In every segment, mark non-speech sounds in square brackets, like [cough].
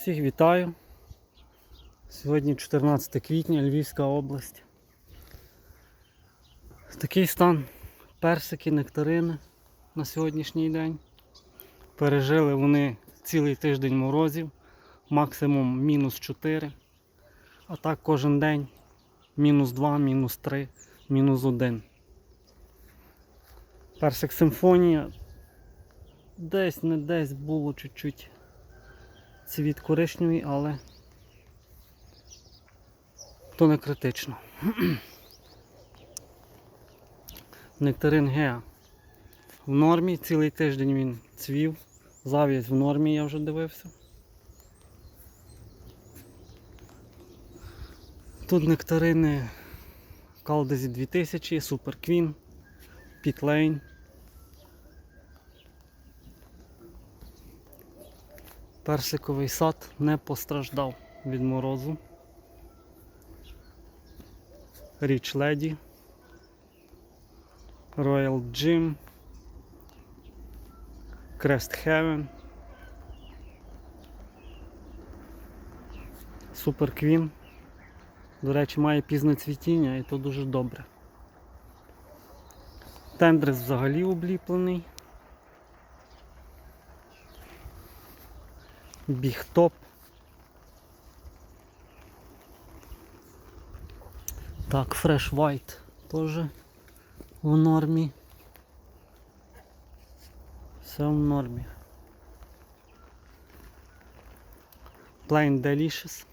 Всіх вітаю. Сьогодні 14 квітня, Львівська область. Такий стан персики, нектарини на сьогоднішній день. Пережили вони цілий тиждень морозів, максимум мінус 4. А так кожен день мінус 2, мінус 3, мінус 1. Персик симфонія. Десь не десь було чуть-чуть цвіт коричневий, але то не критично. [clears throat] Нектарин Геа в нормі, цілий тиждень він цвів, зав'язь в нормі, я вже дивився. Тут нектарини Калдезі 2000, Супер Квін, Пітлейн. Персиковий сад не постраждав від морозу. Річ Леді, Royal Gym, Crest Heaven, Super Queen. До речі, має пізне цвітіння і то дуже добре. Тендрес взагалі обліплений. Бігтоп. Так, Fresh White теж в нормі. Все в нормі. Plain Delicious.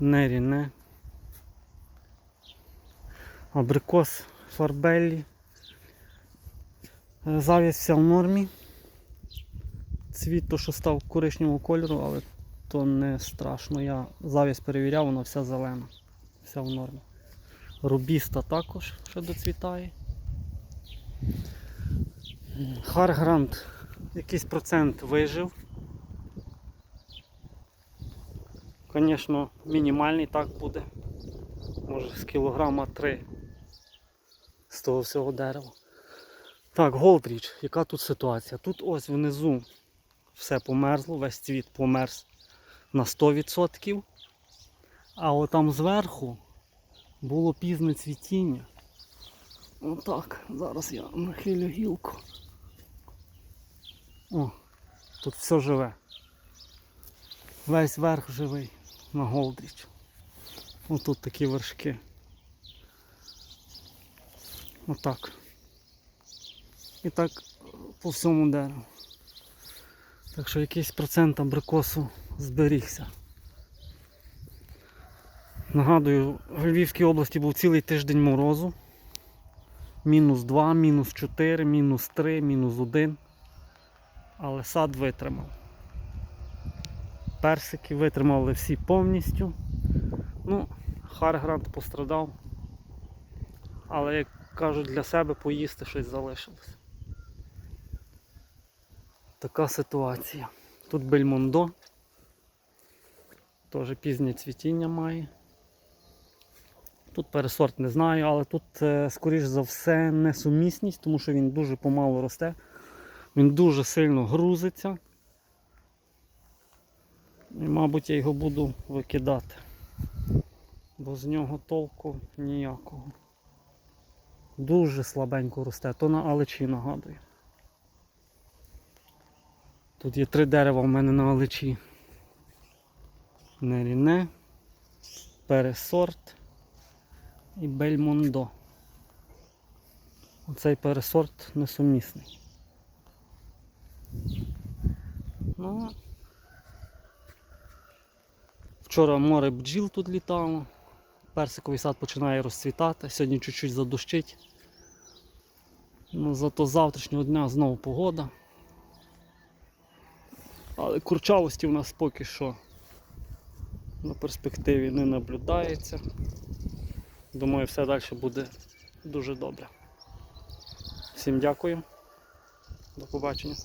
Не. Абрикос Фарбеллі. Е, Завість вся в нормі. Цвіт то, що став коричневого кольору, але то не страшно. Я завість перевіряв, вона вся зелена. Вся в нормі. Рубіста також ще доцвітає. Харгрант якийсь процент вижив. Звісно, мінімальний так буде. Може з кілограма 3 з того всього дерева. Так, Голдріч, яка тут ситуація? Тут ось внизу все померзло, весь цвіт померз на 100%. А отам зверху було пізне цвітіння. Отак, зараз я нахилю гілку. О, тут все живе. Весь верх живий на Голдріч. Отут такі вершки. Отак. І так по всьому дереву. Так що якийсь процент абрикосу зберігся. Нагадую, в Львівській області був цілий тиждень морозу. Мінус 2, мінус 4, мінус 3, мінус 1. Але сад витримав. Персики витримали всі повністю. Ну, Харгрант пострадав. Але, як кажуть, для себе поїсти щось залишилось. Така ситуація. Тут Бельмондо. Теж пізнє цвітіння має. Тут пересорт не знаю, але тут, е, скоріш за все, несумісність, тому що він дуже помало росте. Він дуже сильно грузиться. І, мабуть, я його буду викидати. Бо з нього толку ніякого. Дуже слабенько росте, то на алечі нагадую. Тут є три дерева в мене на алечі. Неріне, пересорт і бельмондо. Оцей пересорт несумісний. Ну, Вчора море бджіл тут літало, персиковий сад починає розцвітати, сьогодні чуть-чуть задощить. Ну, Зато з завтрашнього дня знову погода. Але курчавості в нас поки що на перспективі не наблюдається. Думаю, все далі буде дуже добре. Всім дякую. До побачення.